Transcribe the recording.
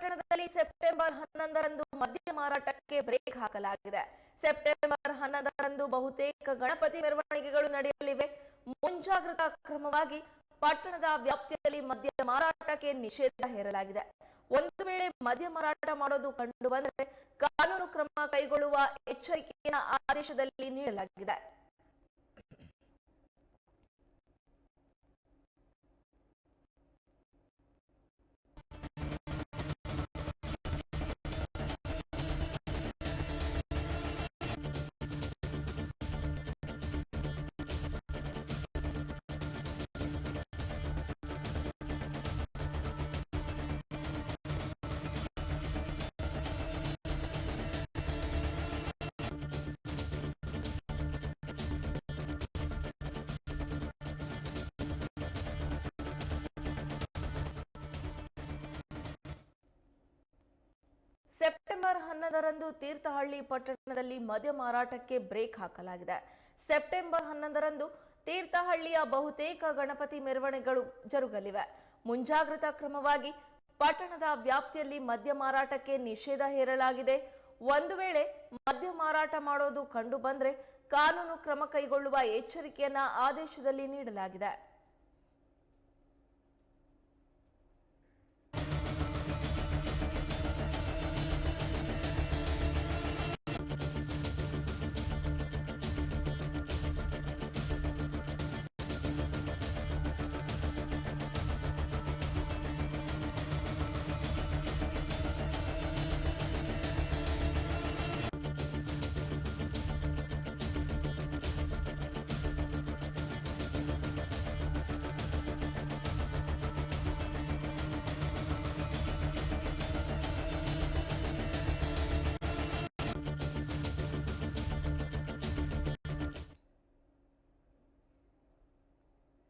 ಪಟ್ಟಣದಲ್ಲಿ ಸೆಪ್ಟೆಂಬರ್ ಹನ್ನೊಂದರಂದು ಮದ್ಯ ಮಾರಾಟಕ್ಕೆ ಬ್ರೇಕ್ ಹಾಕಲಾಗಿದೆ. ಸೆಪ್ಟೆಂಬರ್ ಹನ್ನೊಂದರಂದು ಬಹುತೇಕ ಗಣಪತಿ ಮೆರವಣಿಗೆಗಳು ನಡೆಯಲಿವೆ. ಮುಂಜಾಗ್ರತಾ ಕ್ರಮವಾಗಿ ಪಟ್ಟಣದ ವ್ಯಾಪ್ತಿಯಲ್ಲಿ ಮದ್ಯ ಮಾರಾಟಕ್ಕೆ ನಿಷೇಧ ಹೇರಲಾಗಿದೆ. ಒಂದು ವೇಳೆ ಮದ್ಯ ಮಾರಾಟ ಮಾಡೋದು ಕಂಡು ಬಂದರೆ ಕಾನೂನು ಕ್ರಮ ಕೈಗೊಳ್ಳುವ ಎಚ್ಚರಿಕೆಯ ಆದೇಶದಲ್ಲಿ ನೀಡಲಾಗಿದೆ. ಸೆಪ್ಟೆಂಬರ್ ಹನ್ನೊಂದರಂದು ತೀರ್ಥಹಳ್ಳಿ ಪಟ್ಟಣದಲ್ಲಿ ಮದ್ಯ ಮಾರಾಟಕ್ಕೆ ಬ್ರೇಕ್ ಹಾಕಲಾಗಿದೆ. ಸೆಪ್ಟೆಂಬರ್ ಹನ್ನೊಂದರಂದು ತೀರ್ಥಹಳ್ಳಿಯ ಬಹುತೇಕ ಗಣಪತಿ ಮೆರವಣಿಗೆಗಳು ಜರುಗಲಿವೆ. ಮುಂಜಾಗ್ರತಾ ಕ್ರಮವಾಗಿ ಪಟ್ಟಣದ ವ್ಯಾಪ್ತಿಯಲ್ಲಿ ಮದ್ಯ ಮಾರಾಟಕ್ಕೆ ನಿಷೇಧ ಹೇರಲಾಗಿದೆ. ಒಂದು ವೇಳೆ ಮದ್ಯ ಮಾರಾಟ ಮಾಡೋದು ಕಂಡು ಬಂದ್ರೆ ಕಾನೂನು ಕ್ರಮ ಕೈಗೊಳ್ಳುವ ಎಚ್ಚರಿಕೆಯನ್ನ ಆದೇಶದಲ್ಲಿ ನೀಡಲಾಗಿದೆ.